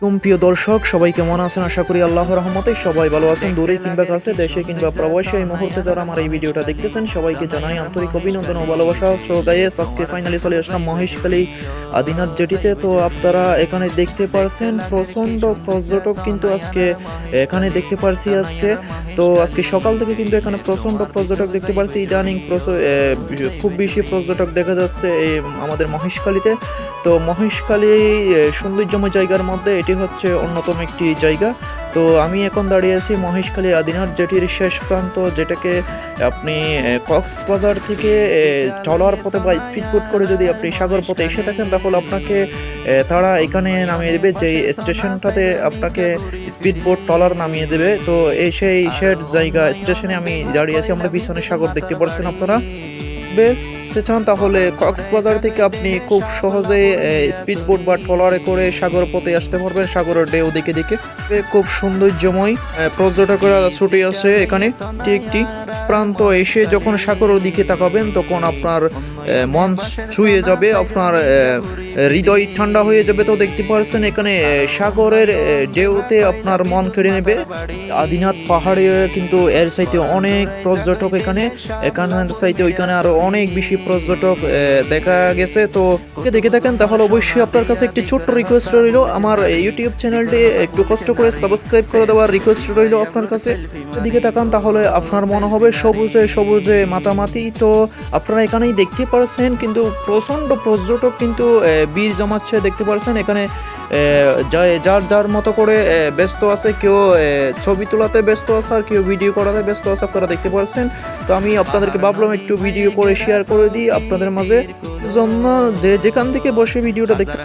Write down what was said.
প্রিয় দর্শক সবাই কেমন আছেন? আশা করি আল্লাহর রহমতে সবাই ভালো আছেন। দূরে কিংবা কাছে দেশে কিংবা প্রবাসে এই মুহূর্তে যারা আমার এই ভিডিওটা দেখতেছেন সবাইকে জানাই আন্তরিক অভিনন্দন ও ভালোবাসা। সো গাইস আজকে ফাইনালি চলে আসলাম মহেশখালী আদিনাথ জেটিতে। তো আপনারা এখানে দেখতে পারছেন প্রচণ্ড পর্যটক কিন্তু আজকে এখানে দেখতে পারছি আজকে। তো আজকে সকাল থেকে কিন্তু এখানে প্রচণ্ড পর্যটক দেখতে পারছি। ইদানিং খুব বেশি পর্যটক দেখা যাচ্ছে এই আমাদের মহেশখালীতে তো মহেশখালী সৌন্দর্যময় জায়গার মধ্যে এটি হচ্ছে অন্যতম একটি জায়গা। তো আমি এখন দাঁড়িয়ে আছি মহেশখালী আদিনাথ জেটির শেষ প্রান্ত, যেটাকে আপনি কক্সবাজার থেকে চলার পথে বা স্পিড বোট করে যদি আপনি সাগর পথে এসে থাকেন, তাহলে আপনাকে তারা এখানে নামিয়ে দেবে যে স্টেশনটাতে আপনাকে স্পিড বোট টলার নামিয়ে দেবে। তো এই সেই শেড জায়গা, স্টেশনে আমি দাঁড়িয়ে আছি। আমরা পিছনে সাগর দেখতে পাচ্ছেন আপনারা। দেখতে চান, তাহলে কক্সবাজার থেকে আপনি খুব সহজে স্পিড বোট বা ট্রলারে করে সাগর পথে আসতে পারবেন, সাগরের ডে দিকে দিকে। খুব সৌন্দর্যময় পর্যটকরা ছুটে আসে এখানে। একটি প্রান্ত, এসে যখন সাগরের দিকে তাকাবেন, তখন আপনার মন ছুঁয়ে যাবে, আপনার হৃদয় ঠান্ডা হয়ে যাবে তো দেখতে পাচ্ছেন এখানে সাগরের ঢেউতে আপনার মন কেড়ে নেবে। আদিনাথ পাহাড়ে কিন্তু এর সাইতে অনেক পর্যটক এখানে, এখানের সাইতে ওইখানে আরও অনেক বেশি পর্যটক দেখা গেছে। তো দেখে থাকেন, তাহলে অবশ্যই আপনার কাছে একটি ছোট্ট রিকোয়েস্ট রইল। আমার ইউটিউব চ্যানেলটি একটু কষ্ট করে সাবস্ক্রাইব করে দেওয়ার রিকোয়েস্ট রইল আপনার কাছে। দিকে তাকান তাহলে আপনার মনে হবে সবুজে সবুজে মাতামাতি। তো আপনারা এখানেই দেখতে পারছেন, কিন্তু প্রচণ্ড পর্যটক কিন্তু বীর জমাচ্ছে, দেখতে পারছেন, এখানে যার যার মতো করে ব্যস্ত আছে, কেউ ছবি তোলাতে ব্যস্ত আছে আর কেউ ভিডিও করাতে ব্যস্ত আছে, আপনারা দেখতে পারছেন। তো আমি আপনাদেরকে ভাবলাম, একটু ভিডিও করে শেয়ার করে দিই আপনাদের মাঝে। জন্য যে যেখান থেকে বসে ভিডিওটা দেখতে